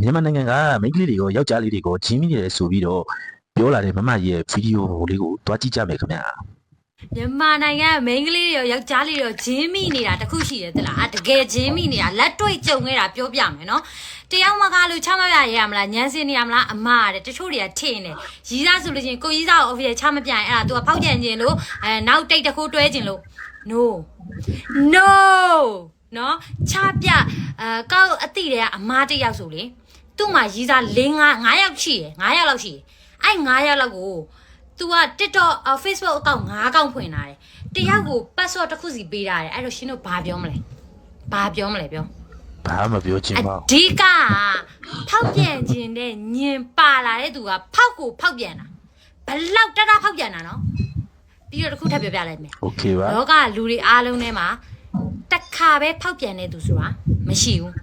မြန်မာနိုင်ငံကမိန်းကလေးတွေကိုယောက်ျားလေးတွေကိုဂျင်းမိနေတယ်ဆိုပြီးတော့ပြောလာတဲ့မမကြီးရဲ့ဗီဒီယိုလေးကိုတွားကြည့်ကြမယ်ခင်ဗျာမြန်မာနိုင်ငံမိန်းကလေးတွေရောယောက်ျားလေးတွေရောဂျင်းမိနေတာတခုရှိတယ်တလားအတကယ်ဂျင်းမိနေတာလက်တွေ့ကြုံခဲ့တာပြောပြမယ်နော်တယောက်မကလို့ချမပြရရမလားညံစင်နေရမလားအမတဲ့တချို့တွေကထင်တယ်ရီးစားဆိုလို့ချင်းကိုရီးစားကို office ချမပြရင်အဲ့ဒါ तू ကဖောက်ကြံခြင်းလို့အဲနောက်တိတ်တစ်ခုတွဲခြင်းလို့ no no နော်ချပြအဲကောက်အတိတွေကအမားတစ်ယောက်ဆိုလေ သူ့မှာရီးစား၄၅၅ယောက်ရှိတယ်၅ယောက်လောက်ရှိတယ်အဲ့၅ယောက်လောက်ကို तू က TikTok အ Facebook အကောင့်၅အကောင့်ဖွင့်လာတယ်တယောက်ကို password တစ်ခုစီပေးထားတယ်အဲ့တော့ရှင်တို့ဘာပြောမလဲဘာပြောမလဲပြော ဘာမှမပြောချင် အ ပါဘူး ဓိကကဖောက်ပြန်ခြင်းတဲ့ညင်ပါလာတဲ့သူကဖောက်ကိုဖောက်ပြန်တာဘလောက်တတဖောက်ပြန်တာနော်ပြီးတော့တစ်ခုထပ်ပြောပြလိုက်မယ် โอเคပါ လောကလူတွေအားလုံးထဲမှာတစ်ခါပဲဖောက်ပြန်တဲ့သူဆိုတာမရှိဘူး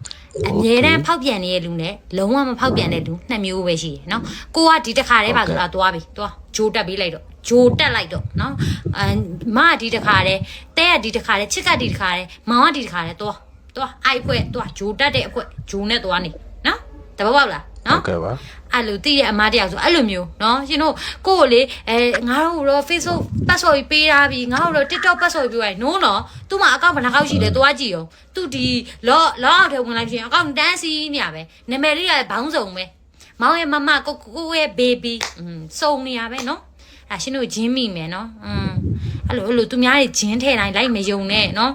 အမြဲတမ်းဖောက်ပြန်နေတဲ့လူနဲ့လုံးဝမဖောက်ပြန်တဲ့လူနှစ်မျိုးပဲရှိတယ်နော်ကိုကဒီတစ်ခါတည်းပါဆိုတာသွားပြီသွားဂျိုးတက်ပေးလိုက်တော့ဂျိုးတက်လိုက်တော့နော်အမကဒီတစ်ခါတည်းတဲကဒီတစ်ခါတည်းချစ်ကဒီတစ်ခါတည်းမောင်ကဒီတစ်ခါတည်းသွားသွားအိုက်ဖွဲ့သွားဂျိုးတက်တဲ့အခွက်ဂျိုးနဲ့သွားနေနော်တပတ်ပေါက်လား โอ နော် เคပါ အဲ့လိုတည်တဲ့အမားတယောက်ဆိုအဲ့လိုမျိုးเนาะရှင်တို့ကိုယ့်ကိုလေအဲငါတို့တော့ Facebook password ပေးထားပြီငါတို့တော့ TikTok password ပေးလိုက် no နော်သူ့မှာအကောင့်ဘယ်နှကောက်ရှိလဲသွားကြည့်အောင်သူဒီလောလောအောက်ထဲဝင်လိုက်ရှင်အကောင့်တန်းစီနေရပဲနာမည်လေးကဘောင်းစုံပဲမောင်ရဲ့မမကိုကိုရဲ့ baby อืมစုံနေရပဲเนาะအဲ့ရှင်တို့ဂျင်းမိမယ်เนาะอืมအဲ့လိုအဲ့လိုသူများတွေဂျင်းထဲတိုင်းလိုက်မယုံနဲ့เนาะ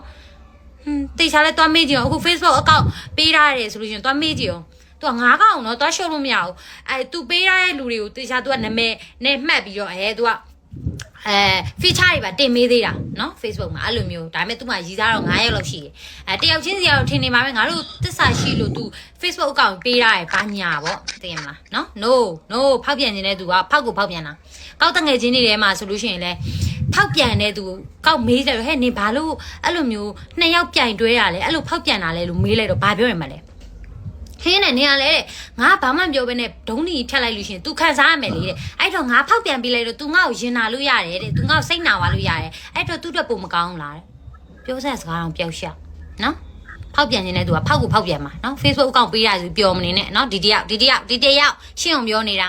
ဟွန်းတေချာလဲသွားမေးကြည့်အောင်အခု Facebook အကောင့်ပေးထားရတယ်ဆိုလို့ရှရင်သွားမေးကြည့်အောင် ။ तू ကငါးကောင်နော်သွားရှုပ်လို့မရဘူး။အဲ तू ပေးရတဲ့လူတွေကိုတေချာ तू ကနာမည်နဲ့မှတ်ပြီးတော့အဲ तू ကအဲ feature တွေပါတင်မေးသေးတာနော် Facebook မှာအဲ့လိုမျိုးဒါပေမဲ့သူ့မှာရည်စားတော့9ရက်လောက်ရှိတယ်အဲတယောက်ချင်းစီကတော့ထင်နေမှာပဲငါတို့တစ္ဆာရှိလို့ तू Facebook အကောင့်ပေးရတယ်ဘာညာပေါ့သိရမလားနော် no no ဖောက်ပြန်နေတဲ့သူကဖောက်ကိုဖောက်ပြန်တာကောက်တငယ်ချင်းတွေထဲမှာဆိုလို့ရှိရင်လဲဖောက်ပြန်တဲ့သူကောက်မေးတယ်ဟဲ့နေဘာလို့အဲ့လိုမျိုးနှစ်ယောက်ပြိုင်တွဲရလဲအဲ့လိုဖောက်ပြန်တာလဲလို့မေးလိုက်တော့ဘာပြောရမှာလဲ ခင်းနဲ့နေရလဲတဲ့ငါဘာမှမပြောဘဲနဲ့ဒုံးနီဖြတ်လိုက်လို့ရှရင် तू ခံစားရမယ်လေတဲ့အဲ့တော့ငါဖောက်ပြန်ပေးလိုက်တော့ तू ငါ့ကိုရင်နာလို့ရတယ်တဲ့ तू ငါ့ကိုစိတ်နာသွားလို့ရတယ်အဲ့တော့ तू အတွက်ပုံမကောင်းလားတဲ့ပြောဆက်စကားတော့ပျောက်ရှာနော်ဖောက်ပြန်နေတဲ့ तू ကဖောက်ကိုဖောက်ပြန်မှာနော် Facebook အကောင့်ပေးရဆိုပြောမနေနဲ့နော်ဒီတယောက်ဒီတယောက်ဒီတယောက်ရှင်းအောင်ပြောနေတာ